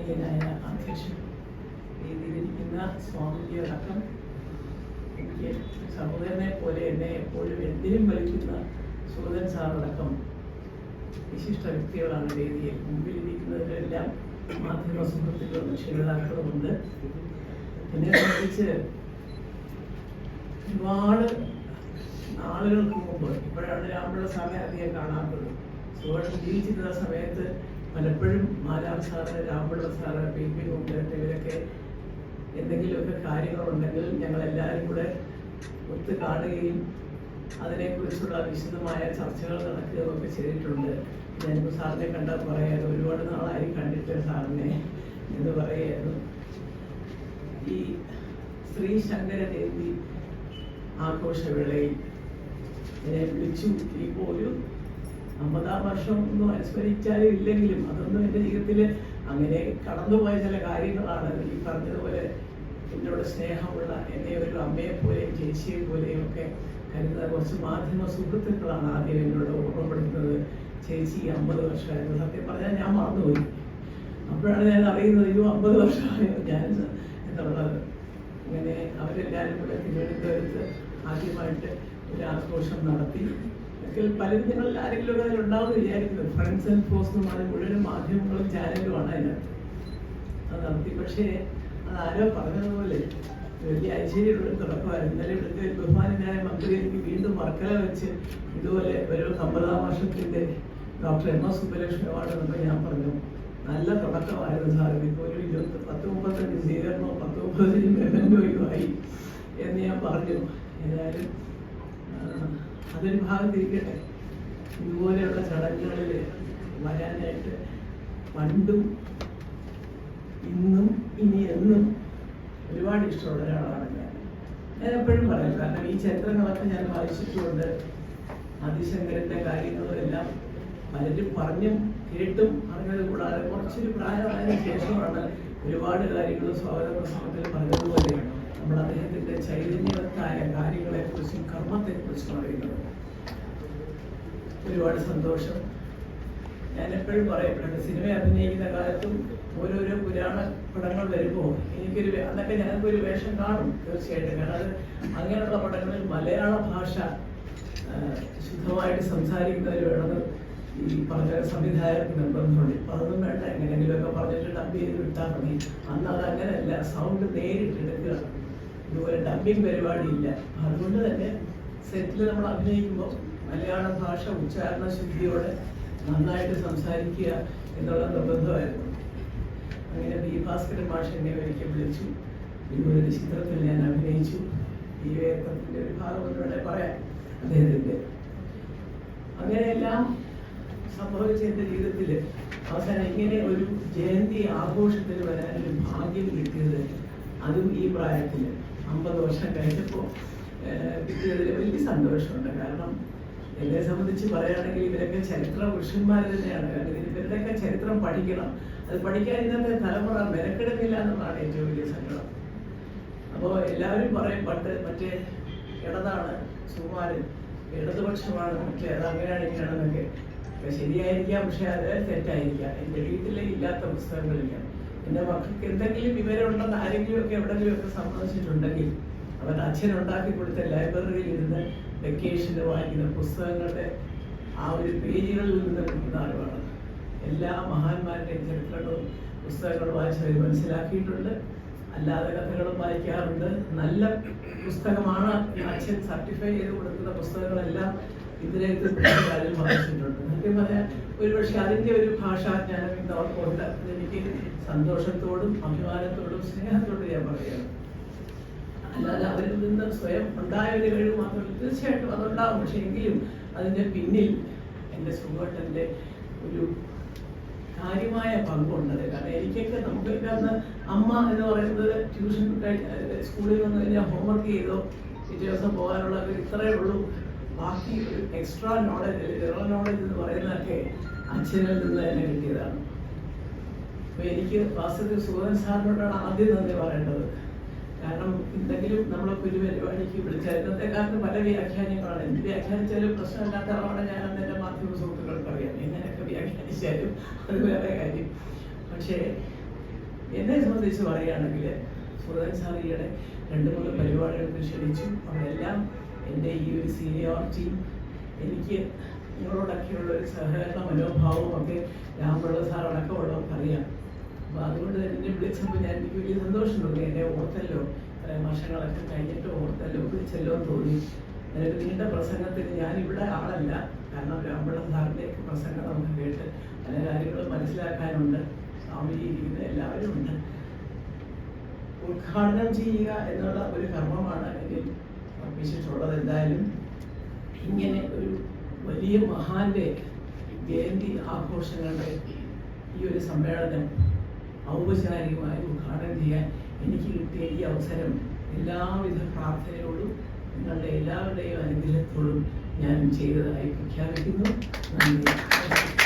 ബഹുമാനീയനായ അധ്യക്ഷൻ വേദിയിലിരിക്കുന്ന സ്വാമിജിയോടൊപ്പം എനിക്ക് സഹോദരനെ പോലെ എന്നെ എപ്പോഴും എന്തിനും വലിക്കുന്ന സുഹൃതൻ സാറടക്കം വിശിഷ്ട വ്യക്തികളാണ് വേദിയിൽ. മുമ്പിലിരിക്കുന്നവരെല്ലാം മാധ്യമ സുഹൃത്തുക്കളും രക്ഷിതാക്കളുമുണ്ട് എന്നെ സംബന്ധിച്ച് ഒരുപാട് നാളുകൾക്ക് മുമ്പ് ഇപ്പോഴാണ് രാമപിള്ള സാറിനെ അധികം കാണാത്തത്. സുഹൃത്ത് ജീവിച്ചിരുന്ന സമയത്ത് പലപ്പോഴും മാലാം sir Ramapilla sir P P Kumbarath ഇവരൊക്കെ എന്തെങ്കിലുമൊക്കെ കാര്യങ്ങളുണ്ടെങ്കിൽ ഞങ്ങൾ എല്ലാവരും കൂടെ ഒത്ത് കാണുകയും അതിനെക്കുറിച്ചുള്ള വിശദമായ ചർച്ചകൾ നടക്കുകയും ഒക്കെ ചെയ്തിട്ടുണ്ട്. ഞാനിപ്പോൾ സാറിനെ കണ്ടാൽ പറയാൻ ഒരുപാട് നാളായി കണ്ടിട്ട് സാറിനെ എന്ന് പറയുകയായിരുന്നു ഈ ശ്രീ ശങ്കര ദേവി ആഘോഷവേളയിൽ എന്നെ വിളിച്ചു. ഈ ഒരു അമ്പതാം വർഷം ഒന്നും അനുസ്മരിച്ചാലും ഇല്ലെങ്കിലും അതൊന്നും എന്റെ ജീവിതത്തിൽ അങ്ങനെ കടന്നുപോയ ചില കാര്യങ്ങളാണ്. ഈ പറഞ്ഞതുപോലെ എന്നോട് സ്നേഹമുള്ള എന്നെ ഒരു അമ്മയെ പോലെയും ചേച്ചിയെ പോലെയും ഒക്കെ കരുതുന്ന കുറച്ച് മാധ്യമ സുഹൃത്തുക്കളാണ് ആദ്യം എന്നോട് ഓർമ്മപ്പെടുത്തുന്നത്. ചേച്ചി അമ്പത് വർഷമായിരുന്നു. സത്യം പറഞ്ഞാൽ ഞാൻ മറന്നുപോയി. അപ്പോഴാണ് ഞാൻ അറിയുന്നത് ഇത് അമ്പത് വർഷമായിരുന്നു ഞാൻ എന്നുള്ളത് അങ്ങനെ അവരെല്ലാവരും കൂടെ തിരുവനന്തപുരത്ത് ആദ്യമായിട്ട് ഒരു ആഘോഷം നടത്തി. പലരും നിങ്ങളിൽ ആരെങ്കിലും ഒക്കെ അതിലുണ്ടാവും വിചാരിക്കുന്നത് ഫ്രണ്ട്സ് ആൻഡ് ഫോഴ്സ് എന്ന് പറഞ്ഞ മുഴുവൻ മാധ്യമങ്ങളും ചാനലുമാണ് അതിനകത്ത് അത് നടത്തി. പക്ഷേ അത് ആരോ പറഞ്ഞതുപോലെ വലിയ ഐശ്വര്യമുള്ള തുടക്കമായിരുന്നു ഇന്നലെ ഇവിടുത്തെ ബഹുമാനായ മന്ത്രി എനിക്ക് വീണ്ടും വർക്കല വെച്ച് ഇതുപോലെ ഒരു അമ്പതാം doctor M S Subbalakshmi award എന്നൊക്കെ ഞാൻ പറഞ്ഞു നല്ല തുടക്കമായിരുന്നു സാർ. ഇപ്പോൾ ഒരു ഇരുപത്തി പത്ത് മുപ്പത്തഞ്ച് സ്വീകരണവും പത്ത് മുപ്പത്തഞ്ച് ആയി എന്ന് ഞാൻ പറഞ്ഞു. ഏതായാലും ആ, ഭാഗം തിരിക്കട്ടെ ഇതുപോലെയുള്ള ചടങ്ങുകളിൽ വരാനായിട്ട് പണ്ടും ഇന്നും ഇനി എന്നും ഒരുപാട് ഇഷ്ടമുള്ള ഒരാളാണ് ഞാൻ. ഞാൻ എപ്പോഴും പറയും കാരണം ഈ ചരിത്രങ്ങളൊക്കെ ഞാൻ വായിച്ചിട്ടുണ്ട് ആദിശങ്കരന്റെ കാര്യങ്ങളും എല്ലാം പലരും പറഞ്ഞും കേട്ടും അറിഞ്ഞത് കൂടാതെ കുറച്ചൊരു പ്രായമായതിനു ശേഷമാണ് ഒരുപാട് കാര്യങ്ങൾ സ്വാഗത പ്രസംഗത്തിൽ പറഞ്ഞതുപോലെ നമ്മൾ അദ്ദേഹത്തിന്റെ ചൈതന്യവത്തായ കാര്യങ്ങളെക്കുറിച്ചും കർമ്മത്തെക്കുറിച്ചും അറിയുന്നത്. ഒരുപാട് സന്തോഷം. ഞാൻ എപ്പോഴും പറയപ്പെടുന്നത് സിനിമ അഭിനയിക്കുന്ന കാലത്തും ഓരോരോ പുരാണ പടങ്ങൾ വരുമ്പോൾ എനിക്കൊരു അതൊക്കെ ഞങ്ങൾക്ക് ഒരു വേഷം കാണും തീർച്ചയായിട്ടും. കാരണം അത് അങ്ങനെയുള്ള പടങ്ങളിൽ മലയാള ഭാഷ ശുദ്ധമായിട്ട് സംസാരിക്കുന്നവർ വേണമെന്ന് ഈ പറഞ്ഞ സംവിധായകർക്ക് നിർബന്ധമുണ്ട്. ഇപ്പം അതൊന്നും വേണ്ട. എങ്ങനെയെങ്കിലുമൊക്കെ പറഞ്ഞിട്ട് ഡബ് ചെയ്ത് വിട്ടാൽ മതി. അന്ന് അത് അങ്ങനെയല്ല സൗണ്ട് നേരിട്ട് എടുക്കുക. ഇതുപോലെ ഡബിങ് പരിപാടിയില്ല. അതുകൊണ്ട് തന്നെ സെറ്റിൽ നമ്മൾ അഭിനയിക്കുമ്പോൾ മലയാള ഭാഷ ഉച്ചാരണ ശുദ്ധിയോടെ നന്നായിട്ട് സംസാരിക്കുക എന്നുള്ള നിർബന്ധമായിരുന്നു. അങ്ങനെ ബി ഭാസ്കരൻ ഭാഷ എന്നെ ഒരിക്കൽ വിളിച്ചു. ഇതുപോലെ ചിത്രത്തിൽ ഞാൻ അഭിനയിച്ചു. ഈ വേദത്തിന്റെ ഒരു ഭാഗം എന്ന് വേണേൽ പറയാം. അദ്ദേഹത്തിന്റെ. അങ്ങനെയെല്ലാം സംഭവിച്ച എന്റെ ജീവിതത്തിൽ അവസാനം ഇങ്ങനെ ഒരു ജയന്തി ആഘോഷത്തിൽ വരാനൊരു ഭാഗ്യം കിട്ടിയത് അതും ഈ പ്രായത്തിൽ അമ്പത് വർഷം കഴിഞ്ഞപ്പോൾ കിട്ടിയതിൽ വലിയ സന്തോഷമുണ്ട്. കാരണം എന്നെ സംബന്ധിച്ച് പറയുകയാണെങ്കിൽ ഇവരൊക്കെ ചരിത്ര പുരുഷന്മാർ തന്നെയാണ്. കാരണം ഇവരുടെയൊക്കെ ചരിത്രം പഠിക്കണം. അത് പഠിക്കാൻ ഇന്നത്തെ തലമുറ മെനക്കെടുന്നില്ല എന്നുള്ളതാണ് ഏറ്റവും വലിയ സങ്കടം. അപ്പോൾ എല്ലാവരും പറയും പണ്ട് മറ്റേ ഇടതാണ് സുമാരൻ ഇടതുപക്ഷമാണ്. മറ്റേ അത് അങ്ങനെയാണ് ഇങ്ങനെയാണെന്നൊക്കെ. ശരിയായിരിക്കാം പക്ഷെ അത് തെറ്റായിരിക്കാം. എന്റെ വീട്ടിലെ ഇല്ലാത്ത പുസ്തകങ്ങളില്ല. എന്റെ മക്കൾക്ക് എന്തെങ്കിലും ഒക്കെ എവിടെയെങ്കിലും ഒക്കെ സമ്മതിച്ചിട്ടുണ്ടെങ്കിൽ അവരുടെ അച്ഛൻ ഉണ്ടാക്കി കൊടുത്ത ലൈബ്രറിയിൽ ഇരുന്ന് വെക്കേഷന് വായിക്കുന്ന പുസ്തകങ്ങളുടെ ആ ഒരു പേജുകളിൽ നിന്ന് കിട്ടുന്ന അറിവാണ്. എല്ലാ മഹാന്മാരുടെയും ചരിത്രങ്ങളും പുസ്തകങ്ങളും വായിച്ചവർ മനസ്സിലാക്കിയിട്ടുണ്ട്. അല്ലാതെ കഥകളും വായിക്കാറുണ്ട്. നല്ല പുസ്തകമാണ്. അച്ഛൻ സർട്ടിഫൈ ചെയ്ത് കൊടുക്കുന്ന പുസ്തകങ്ങളെല്ലാം ഇതിലേക്ക് കാര്യം വന്നിട്ടുണ്ട്. സത്യം പറയാൻ ഒരുപക്ഷെ അതിന്റെ ഒരു ഭാഷാജ്ഞാനം ഇന്ന് അവർക്കുണ്ട് എനിക്ക് സന്തോഷത്തോടും അഭിമാനത്തോടും സ്നേഹത്തോടും ഞാൻ പറയുകയാണ്. അല്ലാതെ അവരിൽ നിന്ന് സ്വയം ഉണ്ടായ ഒരു കഴിവ് മാത്രമല്ല. തീർച്ചയായിട്ടും അതുണ്ടാവും. പക്ഷെ എങ്കിലും അതിന്റെ പിന്നിൽ എന്റെ സുഹൃത്തിന്റെ ഒരു കാര്യമായ പങ്കുണ്ടത് കാരണം എനിക്കൊക്കെ നമുക്കൊക്കെ അന്ന് അമ്മ എന്ന് പറയുന്നത് ട്യൂഷൻ സ്കൂളിൽ വന്നു കഴിഞ്ഞാൽ ഹോംവർക്ക് ചെയ്തോ പിറ്റേ ദിവസം പോകാനുള്ള ഇത്രയേ ഉള്ളൂ. ബാക്കി എക്സ്ട്രാ നോളജ് ജനറൽ നോളജ് എന്ന് പറയുന്നതൊക്കെ അച്ഛനിൽ നിന്ന് തന്നെ കിട്ടിയതാണ്. അപ്പൊ എനിക്ക് വാസ്തവത്തിൽ സുഗതൻ സാറിനോടാണ് ആദ്യം നന്ദി പറയേണ്ടത്. കാരണം എന്തെങ്കിലും നമ്മളൊക്കെ ഒരു പരിപാടിക്ക് വിളിച്ചാൽ ഇന്നത്തെ കാലത്ത് പല വ്യാഖ്യാനങ്ങളാണ്. എന്ത് വ്യാഖ്യാനിച്ചാലും പ്രശ്നമില്ലാത്ത ആളാണ് ഞാൻ എന്റെ മാധ്യമ സുഹൃത്തുക്കൾക്ക് അറിയാം. എങ്ങനെയൊക്കെ വ്യാഖ്യാനിച്ചാലും അത് വേറെ കാര്യം. പക്ഷേ എന്നെ സംബന്ധിച്ച് പറയുകയാണെങ്കിൽ സുഹൃതൻ സാറിയുടെ രണ്ട് മൂന്ന് പരിപാടികൾക്ക് ക്ഷണിച്ചു അവിടെല്ലാം എന്റെ ഈ ഒരു സീനിയോറിറ്റിയും എനിക്ക് നിങ്ങളോടൊക്കെയുള്ള ഒരു സഹകരണ മനോഭാവവും ഒക്കെ രാമപിള്ള സാർ അടക്കമുള്ളവർക്ക് അറിയാം. അപ്പോൾ അതുകൊണ്ട് തന്നെ എന്നെ വിളിച്ചപ്പോൾ ഞാൻ എനിക്ക് വലിയ സന്തോഷമുണ്ട്. എന്റെ ഓർത്തല്ലോ. ഇത്രയും വർഷങ്ങളൊക്കെ കഴിഞ്ഞിട്ട് ഓർത്തല്ലോ വിളിച്ചല്ലോ എന്ന് തോന്നി. അതായത് നീണ്ട പ്രസംഗത്തിന് ഞാൻ ഇവിടെ ആളല്ല. കാരണം രാമപിള്ള സാറിന്റെ പ്രസംഗം നമുക്ക് കേട്ട് പല കാര്യങ്ങളും മനസ്സിലാക്കാനുണ്ട്. സ്വാമി ഇരിക്കുന്ന എല്ലാവരും ഉണ്ട് ഉദ്ഘാടനം ചെയ്യുക എന്നുള്ള ഒരു അർപ്പിച്ചിട്ടുള്ളത് എന്തായാലും ഇങ്ങനെ ഒരു വലിയ മഹാന്റെ ജയന്തി ആഘോഷങ്ങളുടെ ഈ ഒരു സമ്മേളനം ഔപചാരികമായി ഉദ്ഘാടനം ചെയ്യാൻ എനിക്ക് കിട്ടിയ ഈ അവസരം എല്ലാവിധ പ്രാർത്ഥനയോടും നിങ്ങളുടെ എല്ലാവരുടെയും അനുഗ്രഹത്തോടും ഞാൻ ചെയ്തതായി പ്രഖ്യാപിക്കുന്നു. നന്ദി.